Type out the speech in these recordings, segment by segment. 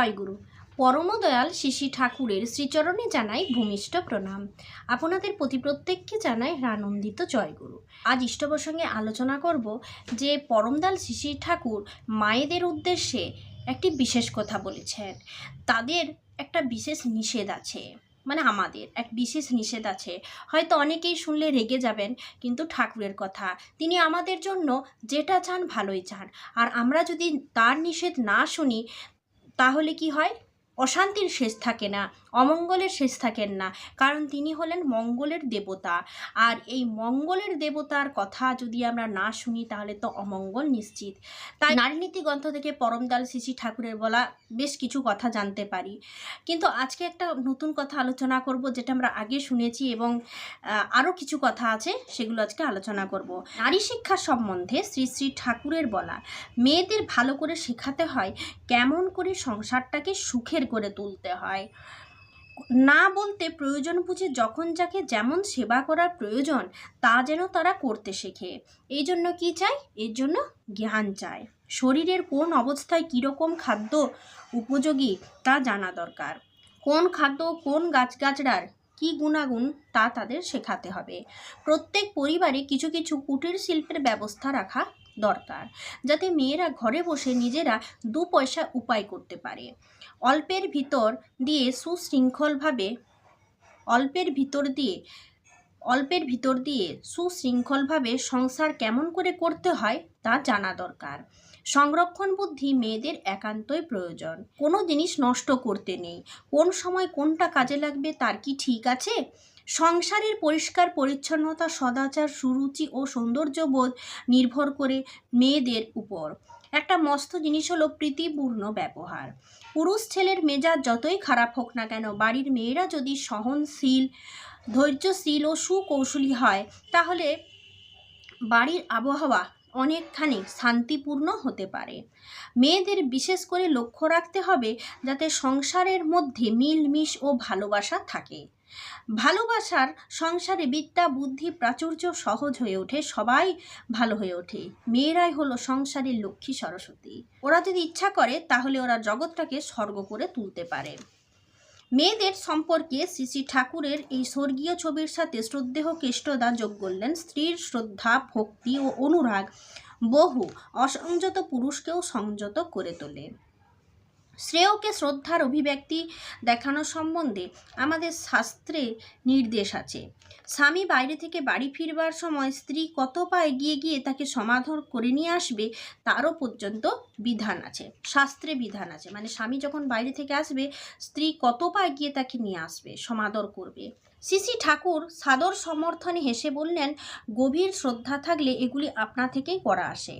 জয়গুরু পরমদয়াল শিশি ঠাকুরের শ্রীচরণে জানাই ভূমিষ্ঠ প্রণাম। আপনাদের প্রতি প্রত্যেককে জানাই আনন্দিত জয়গুরু। আজ ইষ্ট প্রসঙ্গে আলোচনা করব যে পরমদয়াল শিশি ঠাকুর মায়েদের উদ্দেশ্যে একটি বিশেষ কথা বলেছেন। তাদের একটা বিশেষ নিষেধ আছে। মানে আমাদের এক বিশেষ নিষেধ আছে। হয়তো অনেকেই শুনলে রেগে যাবেন, কিন্তু ঠাকুরের কথা। তিনি আমাদের জন্য যেটা চান ভালোই চান। আর আমরা যদি তার নিষেধ না শুনি তাহলে কি হয়? অশান্তির শেষ থাকে না, অমঙ্গলের শেষ থাকেন না, কারণ তিনি হলেন মঙ্গলের দেবতা। আর এই মঙ্গলের দেবতার কথা যদি আমরা না শুনি, তাহলে তো অমঙ্গল নিশ্চিত। তাই নারীনীতি গ্রন্থ থেকে পরমদাল শিশি ঠাকুরের বলা বেশ কিছু কথা জানতে পারি। কিন্তু আজকে একটা নতুন কথা আলোচনা করব, যেটা আমরা আগে শুনেছি এবং আরও কিছু কথা আছে, সেগুলো আজকে আলোচনা করব। নারী শিক্ষা সম্বন্ধে শ্রী শ্রী ঠাকুরের বলা, মেয়েদের ভালো করে শেখাতে হয় কেমন করে সংসারটাকে সুখের করে তুলতে হয়। না বলতে প্রয়োজন বুঝে যখন যাকে যেমন সেবা করার প্রয়োজন, তা যেন তারা করতে শেখে। এই জন্য কী চাই এর জন্য জ্ঞান চায়। শরীরের কোন অবস্থায় কীরকম খাদ্য উপযোগী তা জানা দরকার। কোন খাদ্য কোন গাছগাছড়ার কী গুণাগুণ তা তাদের শেখাতে হবে। প্রত্যেক পরিবারে কিছু কিছু কুটির শিল্পের ব্যবস্থা রাখা দরকার, যাতে মেয়েরা ঘরে বসে নিজেরা দু পয়সা উপায় করতে পারে। অল্পের ভিতর দিয়ে সুশৃঙ্খলভাবে, অল্পের ভিতর দিয়ে, অল্পের ভিতর দিয়ে সুশৃঙ্খলভাবে সংসার কেমন করে করতে হয় তা জানা দরকার। সংরক্ষণ বুদ্ধি মেয়েদের একান্তই প্রয়োজন। কোনো জিনিস নষ্ট করতে নেই। কোন সময় কোনটা কাজে লাগবে তার কি ঠিক আছে? সংসারের পরিষ্কার পরিচ্ছন্নতা, সদাচার, সুরুচি ও সৌন্দর্যবোধ নির্ভর করে মেয়েদের উপর। একটা মস্ত জিনিস হলো প্রীতিপূর্ণ ব্যবহার। পুরুষ ছেলের মেজাজ যতই খারাপ হোক না কেন, বাড়ির মেয়েরা যদি সহনশীল, ধৈর্যশীল ও সুকৌশলী হয়, তাহলে বাড়ির আবহাওয়া অনেকখানি শান্তিপূর্ণ হতে পারে। মেয়েদের বিশেষ করে লক্ষ্য রাখতে হবে যাতে সংসারের মধ্যে মিলমিশ ও ভালোবাসা থাকে। ভালোবাসার সংসারে বিদ্যা, বুদ্ধি, প্রাচুর্য সহজ হয়ে ওঠে, সবাই ভালো হয়ে ওঠে। মেয়েরাই হলো সংসারের লক্ষ্মী সরস্বতী। ওরা যদি ইচ্ছা করে, তাহলে ওরা জগৎটাকে স্বর্গ করে তুলতে পারে। মেয়েদের সম্পর্কে শ্রী শ্রী ঠাকুরের এই স্বর্গীয় ছবির সাথে শ্রদ্ধেহ কেষ্টদা যোগ করলেন স্ত্রীর শ্রদ্ধা, ভক্তি ও অনুরাগ। বহু অসংযত পুরুষকেও সংযত করে তোলে। শ্রেয়কে শ্রদ্ধার অভিব্যক্তি দেখানো সম্বন্ধে আমাদের শাস্ত্রে নির্দেশ আছে। স্বামী বাইরে থেকে বাড়ি ফিরবার সময় স্ত্রী কত পা এগিয়ে গিয়ে তাকে সমাধর করে নিয়ে আসবে তারও পর্যন্ত বিধান আছে, শাস্ত্রে বিধান আছে। মানে স্বামী যখন বাইরে থেকে আসবে, স্ত্রী কত পা এগিয়ে তাকে নিয়ে আসবে, সমাদর করবে। শ্রী ঠাকুর সাদর সমর্থনে হেসে বললেন, গভীর শ্রদ্ধা থাকলে এগুলি আপনা থেকেই করা আসে।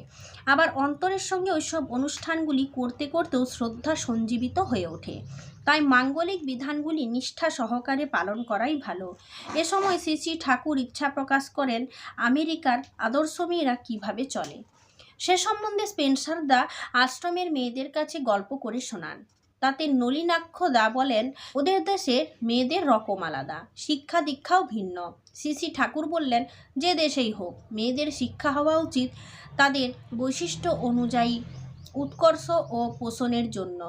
আবার অন্তরের সঙ্গে ওইসব অনুষ্ঠানগুলি করতে করতেও শ্রদ্ধা সঞ্জীবিত হয়ে ওঠে। তাই মাঙ্গলিক বিধানগুলি নিষ্ঠা সহকারে পালন করাই ভালো। এ সময় শ্রী ঠাকুর ইচ্ছা প্রকাশ করেন, আমেরিকার আদর্শ মেয়েরা কীভাবে চলে? সে সম্বন্ধে স্পেন্সার দা আশ্রমের মেয়েদের কাছে গল্প করে শোনান। তাতে নলিনাক্ষ দা বলেন, ওদের দেশে মেয়েদের রকম আলাদা, শিক্ষা দীক্ষাও ভিন্ন। শ্রী ঠাকুর বললেন, যে দেশেই হোক, মেয়েদের শিক্ষা হওয়া উচিত তাদের বৈশিষ্ট্য অনুযায়ী উৎকর্ষ ও পোষণের জন্য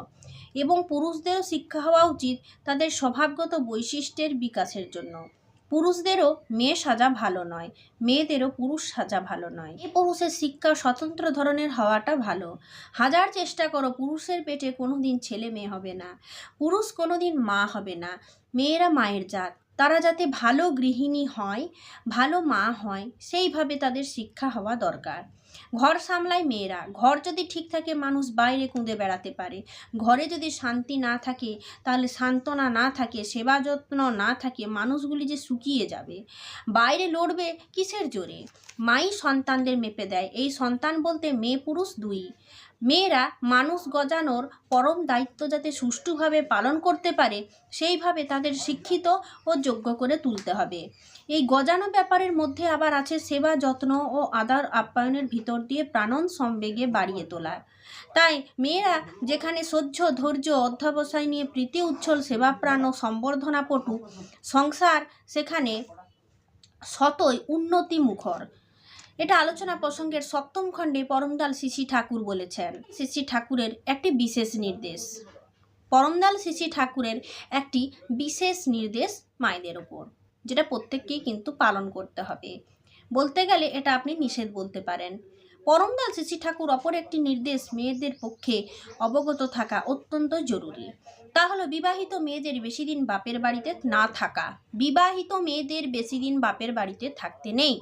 এবং পুরুষদেরও শিক্ষা হওয়া উচিত তাদের স্বভাবগত বৈশিষ্ট্যের বিকাশের জন্য। পুরুষদেরও মেয়ে সাজা ভালো নয়, মেয়েদেরও পুরুষ সাজা ভালো নয়। এ পুরুষের শিক্ষা স্বতন্ত্র ধরনের হওয়াটা ভালো। হাজার চেষ্টা করো, পুরুষের পেটে কোনো দিন ছেলে মেয়ে হবে না। পুরুষ কোনোদিন মা হবে না। মেয়েরা মায়ের জাত। তারা যাতে ভালো গৃহিণী হয়, ভালো মা হয়, সেইভাবে তাদের শিক্ষা হওয়া দরকার। ঘর সামলায় মেয়েরা। ঘর যদি ঠিক থাকে, মানুষ বাইরে কুঁদে বেড়াতে পারে। ঘরে যদি শান্তি না থাকে, তাহলে সান্ত্বনা না থাকে, সেবা যত্ন না থাকে, মানুষগুলি যে শুকিয়ে যাবে। বাইরে লড়বে কিসের জোরে? মাই সন্তানদের মেপে দেয়। এই সন্তান বলতে মেয়ে পুরুষ দুই। মেয়েরা মানুষ গজানোর পরম দায়িত্ব যাতে সুষ্ঠুভাবে পালন করতে পারে, সেইভাবে তাদের শিক্ষিত ও যোগ্য করে তুলতে হবে। এই গজানো ব্যাপারের মধ্যে আবার আছে সেবা যত্ন ও আদার আপ্যায়নের ভিতর দিয়ে প্রাণন সম্বেগে বাড়িয়ে তোলা। তাই মেয়েরা যেখানে সহ্য, ধৈর্য, অধ্যাবসায় নিয়ে প্রীতি উচ্ছল সেবাপ্রাণ ও সম্বর্ধনা পটু সংসার সেখানে শতই উন্নতি মুখর এটা আলোচনা প্রসঙ্গের সপ্তম খণ্ডে পরমদাল শিশি ঠাকুর বলেছেন। শিশি ঠাকুরের একটি বিশেষ নির্দেশ। পরমদাল শ্রী ঠাকুরের একটি বিশেষ নির্দেশ মায়েদের ওপর যেটা প্রত্যেককেই কিন্তু পালন করতে হবে। বলতে গেলে এটা আপনি নিষেধ বলতে পারেন। পরমদাল শ্রী ঠাকুর অপর একটি নির্দেশ মেয়েদের পক্ষে অবগত থাকা অত্যন্ত জরুরি। তা হলো বিবাহিত মেয়েদের বেশি দিন বাপের বাড়িতে না থাকা। বিবাহিত মেয়েদের বেশি দিন বাপের বাড়িতে থাকতে নেই।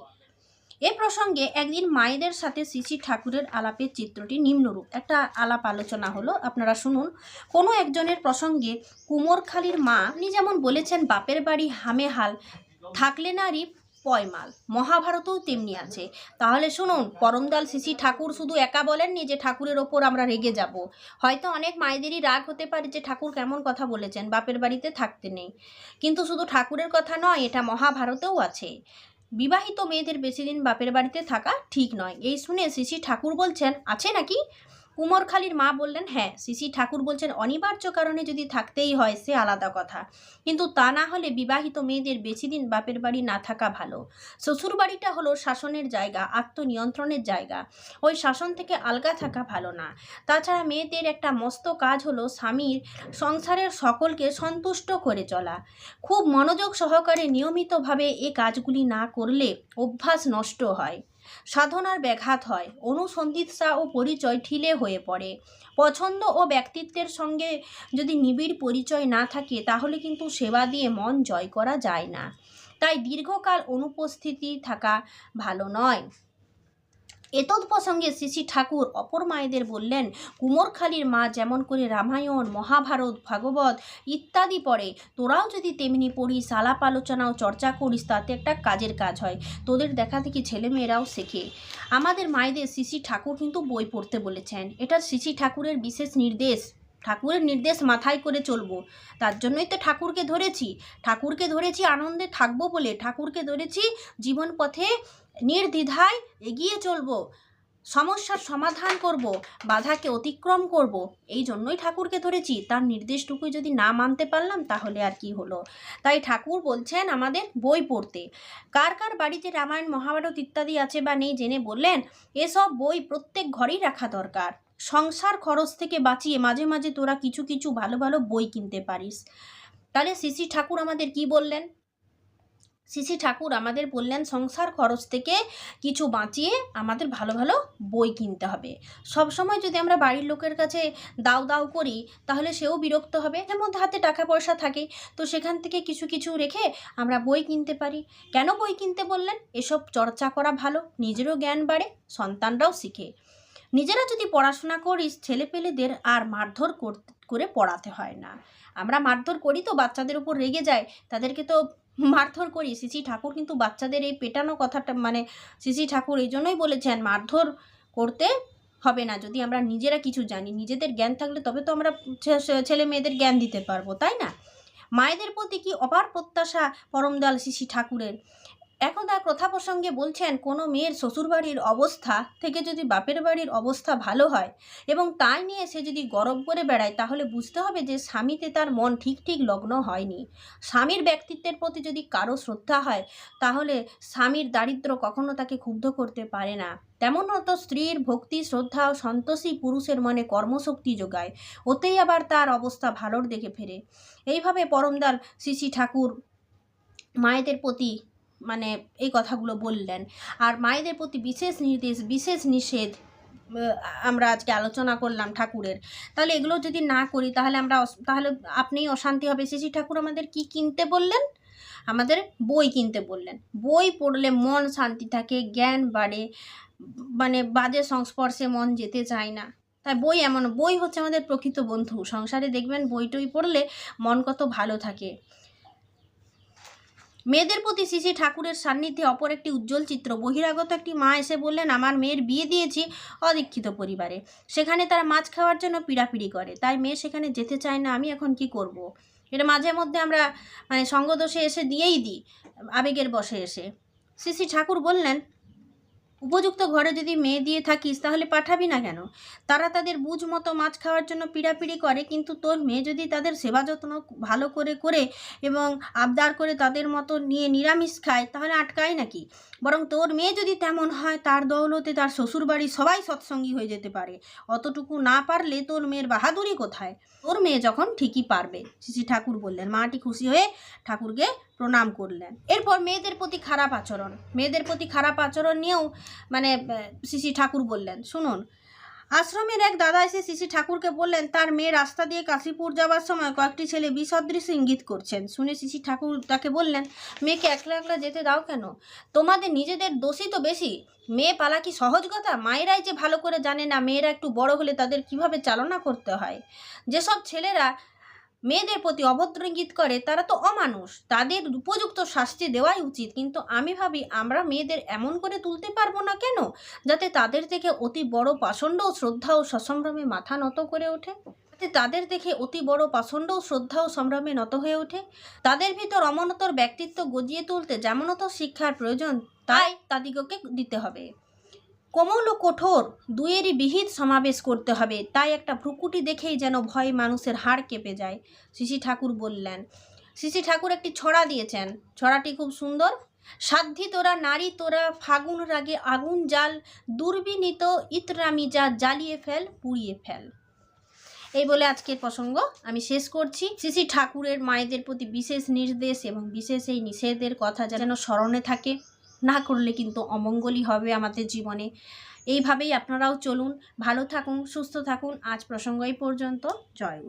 এ প্রসঙ্গে একদিন মায়েদের সাথে শ্রী ঠাকুরের আলাপের চিত্রটি নিম্নরূপ। একটা আলাপ আলোচনা হলো, আপনারা শুনুন। কোনো একজনের প্রসঙ্গে, কুমোরখালির মা, আপনি যেমন বলেছেন বাপের বাড়ি হামে হাল, থাকলে নারী পয়মাল, মহাভারতও তেমনি আছে। তাহলে শুনুন পরমদাল শ্রী ঠাকুর শুধু একা বলেননি যে ঠাকুরের ওপর আমরা রেগে যাব। হয়তো অনেক মায়েদেরই রাগ হতে পারে যে ঠাকুর কেমন কথা বলেছেন, বাপের বাড়িতে থাকতে নেই। কিন্তু শুধু ঠাকুরের কথা নয়, এটা মহাভারতেও আছে। বিবাহিত মেয়েদের বেশি দিন বাপের বাড়িতে থাকা ঠিক নয়। এই শুনে শ্রী ঠাকুর বলছেন, আছে নাকি? কুমোরখালির মা বললেন হ্যাঁ শ্রী ঠাকুর বলছেন, অনিবার্য কারণে যদি থাকতেই হয়, সে আলাদা কথা। কিন্তু তা না হলে বিবাহিত মেয়েদের বেশি দিন বাপের বাড়ি না থাকা ভালো। শ্বশুর বাড়িটা হলো শাসনের জায়গা, আত্মনিয়ন্ত্রণের জায়গা। ওই শাসন থেকে আলগা থাকা ভালো না। তাছাড়া মেয়েদের একটা মস্ত কাজ হলো স্বামীর সংসারের সকলকে সন্তুষ্ট করে চলা। খুব মনোযোগ সহকারে নিয়মিতভাবে এ কাজগুলি না করলে অভ্যাস নষ্ট হয়। সাধনার ব্যাঘাত হয়। অনুসন্ধিৎসা ও পরিচয় ঠিলে হয়ে পড়ে। পছন্দ ও ব্যক্তিত্বের সঙ্গে যদি নিবিড় পরিচয় না থাকে, তাহলে কিন্তু সেবা দিয়ে মন জয় করা যায় না। তাই দীর্ঘকাল অনুপস্থিতি থাকা ভালো নয়। এতদ প্রসঙ্গে শ্রী ঠাকুর অপর মায়েদের বললেন, কুমোরখালির মা যেমন করে রামায়ণ, মহাভারত, ভাগবত ইত্যাদি পড়ে, তোরাও যদি তেমনি পড়িস, আলাপ আলোচনা ও চর্চা করিস, তাতে একটা কাজের কাজ হয়। তোদের দেখা দেখি ছেলেমেয়েরাও শেখে। আমাদের মায়েদের শ্রী ঠাকুর কিন্তু বই পড়তে বলেছেন। এটা শ্রী ঠাকুরের বিশেষ নির্দেশ। ঠাকুরের নির্দেশ মাথায় করে চলবো। তার জন্যই তো ঠাকুরকে ধরেছি। ঠাকুরকে ধরেছি, আনন্দে থাকব বলে। ঠাকুরকে ধরেছি জীবন পথে নির্দ্বিধায় এগিয়ে চলবো, সমস্যার সমাধান করব, বাধাকে অতিক্রম করব, এই জন্যই ঠাকুরকে ধরেছি। তার নির্দেশটুকু যদি না মানতে পারলাম তাহলে আর কি হলো? তাই ঠাকুর বলছেন আমাদের বই পড়তে। কার কার বাড়িতে রামায়ণ, মহাভারত ইত্যাদি আছে বা নেই জেনে বললেন, এসব বই প্রত্যেক ঘরেই রাখা দরকার। সংসার খরচ থেকে বাঁচিয়ে মাঝে মাঝে তোরা কিছু কিছু ভালো ভালো বই কিনতে পারিস। তাহলে শ্রী ঠাকুর আমাদের কি বললেন? শ্রী ঠাকুর আমাদের বললেন, সংসার খরচ থেকে কিছু বাঁচিয়ে আমাদের ভালো ভালো বই কিনতে হবে। সব সময় যদি আমরা বাড়ির লোকের কাছে দাও দাও করি, তাহলে সেও বিরক্ত হবে। এর মধ্যে হাতে টাকা পয়সা থাকে, তো সেখান থেকে কিছু কিছু রেখে আমরা বই কিনতে পারি। কেন বই কিনতে বললেন? এসব চর্চা করা ভালো, নিজেরও জ্ঞান বাড়ে, সন্তানরাও শিখে। নিজেরা যদি পড়াশোনা করিস ছেলেপেলেদের আর মারধর কর- করে পড়াতে হয় না। আমরা মারধর করি তো বাচ্চাদের উপর রেগে যায়, তাদেরকে তো মারধর করি। সিসি ঠাকুর কিন্তু বাচ্চাদের এই পেটানো কথাটা মানে সিসি ঠাকুর এই জন্যই বলেছেন, মারধর করতে হবে না। যদি আমরা নিজেরা কিছু জানি, নিজেদের জ্ঞান থাকলে তবে তো আমরা ছেলে মেয়েদের জ্ঞান দিতে পারব, তাই না? মায়েদের প্রতি কি অপার প্রত্যাশা পরমদয়াল শিশি ঠাকুরের? একদা প্রথা প্রসঙ্গে বলছেন, কোনো মেয়ের শ্বশুরবাড়ির অবস্থা থেকে যদি বাপের বাড়ির অবস্থা ভালো হয় এবং তাই নিয়ে সে যদি গরব করে বেড়ায়, তাহলে বুঝতে হবে যে স্বামীতে তার মন ঠিক ঠিক লগ্ন হয়নি। স্বামীর ব্যক্তিত্বের প্রতি যদি কারও শ্রদ্ধা হয়, তাহলে স্বামীর দারিদ্র্য কখনো তাকে ক্ষুব্ধ করতে পারে না। তেমন তো স্ত্রীর ভক্তি, শ্রদ্ধা ও সন্তোষী পুরুষের মনে কর্মশক্তি যোগায়, ওতেই আবার তার অবস্থা ভালোর দেখে ফেরে। এইভাবে পরমদাল শ্রী ঠাকুর মায়েদের প্রতি মানে এই কথাগুলো বললেন। আর মায়েদের প্রতি বিশেষ নির্দেশ, বিশেষ নিষেধ আমরা আজকে আলোচনা করলাম ঠাকুরের। তাহলে এগুলো যদি না করি, তাহলে আমরা তাহলে আপনিই অশান্তি হবে। শ্রী ঠাকুর আমাদের কি কিনতে বললেন? আমাদের বই কিনতে বললেন। বই পড়লে মন শান্তি থাকে, জ্ঞান বাড়ে মানে বাজে সংস্পর্শে মন যেতে চায় না। তাই বই এমন, বই হচ্ছে আমাদের প্রকৃত বন্ধু। সংসারে দেখবেন বই টই পড়লে মন কত ভালো থাকে। মেয়েদের প্রতি শ্রী ঠাকুরের সান্নিধ্যে অপর একটি উজ্জ্বল চিত্র। বহিরাগত একটি মা এসে বললেন, আমার মেয়ের বিয়ে দিয়েছি অদীক্ষিত পরিবারে। সেখানে তারা মাছ খাওয়ার জন্য পিড়াপিড়ি করে। তাই মেয়ে সেখানে যেতে চায় না, আমি এখন কি করব। এটা মাঝে মধ্যে আমরা মানে সঙ্গদোষে এসে দিয়েই দিই, আবেগের বসে এসে। শ্রী ঠাকুর বললেন উপযুক্ত ঘরে যদি মেয়ে দিয়ে থাকিস, তাহলে পাঠাবি না কেন? তারা তাদের বুঝ মতো মাছ খাওয়ার জন্য পিড়াপিড়ি করে, কিন্তু তোর মেয়ে যদি তাদের সেবা যত্ন ভালো করে করে এবং আবদার করে তাদের মতো নিয়ে নিরামিষ খায়, তাহলে আটকায় নাকি? বরং তোর মেয়ে যদি তেমন হয়, তার দৌলতে তার শ্বশুরবাড়ি সবাই সৎসঙ্গী হয়ে যেতে পারে। অতটুকু না পারলে তোর মেয়ের বাহাদুরি কোথায়? তোর মেয়ে যখন ঠিকই পারবে শ্রী ঠাকুর বললেন। মাটি খুশি হয়ে ঠাকুরকে প্রণাম করলেন। এরপর মেয়েদের প্রতি খারাপ আচরণ। মেয়েদের প্রতি খারাপ আচরণ নিয়েও মানে শ্রী ঠাকুর বললেন, শুনুন আশ্রমের এক দাদা এসে শিশি ঠাকুরকে বললেন, তার মেয়ে রাস্তা দিয়ে কাশীপুর যাওয়ার সময় কয়েকটি ছেলে বিসদৃশ ইঙ্গিত করছেন। শুনে শিশি ঠাকুর তাকে বললেন, মেয়েকে একলা একলা যেতে দাও কেন? তোমাদের নিজেদের দোষী তো বেশি। মেয়ে পালা কি সহজ কথা? মায়েরাই যে ভালো করে জানে না, মেয়েরা একটু বড় হলে তাদের কীভাবে চালনা করতে হয়? যেসব ছেলেরা মেয়েদের প্রতি অভদ্র ইঙ্গিত করে, তারা তো অমানুষ। তাদের উপযুক্ত শাস্তি দেওয়াই উচিত। কিন্তু আমি ভাবি, আমরা মেয়েদের এমন করে তুলতে পারব না কেন? যাতে তাদের থেকে অতি বড় পাষণ্ড ও শ্রদ্ধা ও সসম্ভ্রমে মাথা নত করে ওঠে। তাদের দেখে অতি বড় পাষণ্ড ও শ্রদ্ধা ও সম্ভ্রমে নত হয়ে ওঠে। তাদের ভিতর অমনতর ব্যক্তিত্ব গজিয়ে তুলতে যেমনত শিক্ষার প্রয়োজন, তাই তাদিগকে দিতে হবে। কোমল ও কঠোর দুয়েরই বিহিত সমাবেশ করতে হবে। তাই একটা ভ্রুকুটি দেখেই যেন ভয় মানুষের হাড় কেঁপে যায়, শিশি ঠাকুর বললেন। শিশি ঠাকুর একটি ছড়া দিয়েছেন। ছড়াটি খুব সুন্দর। সাধ্যি তোরা, নারী তোরা, ফাগুন রাগে আগুন জাল দুর্বিনীত ইতরামি যা জ্বালিয়ে ফেল, পুড়িয়ে ফেল। এই বলে আজকের প্রসঙ্গ আমি শেষ করছি। শ্রী ঠাকুরের মায়েদের প্রতি বিশেষ নির্দেশ এবং বিশেষ এই নিষেধের কথা যেন স্মরণে থাকে। না করলে কিন্তু অমঙ্গলই হবে আমাদের জীবনে। এইভাবেই আপনারাও চলুন, ভালো থাকুন, সুস্থ থাকুন। আজ প্রসঙ্গ এই পর্যন্ত। জয়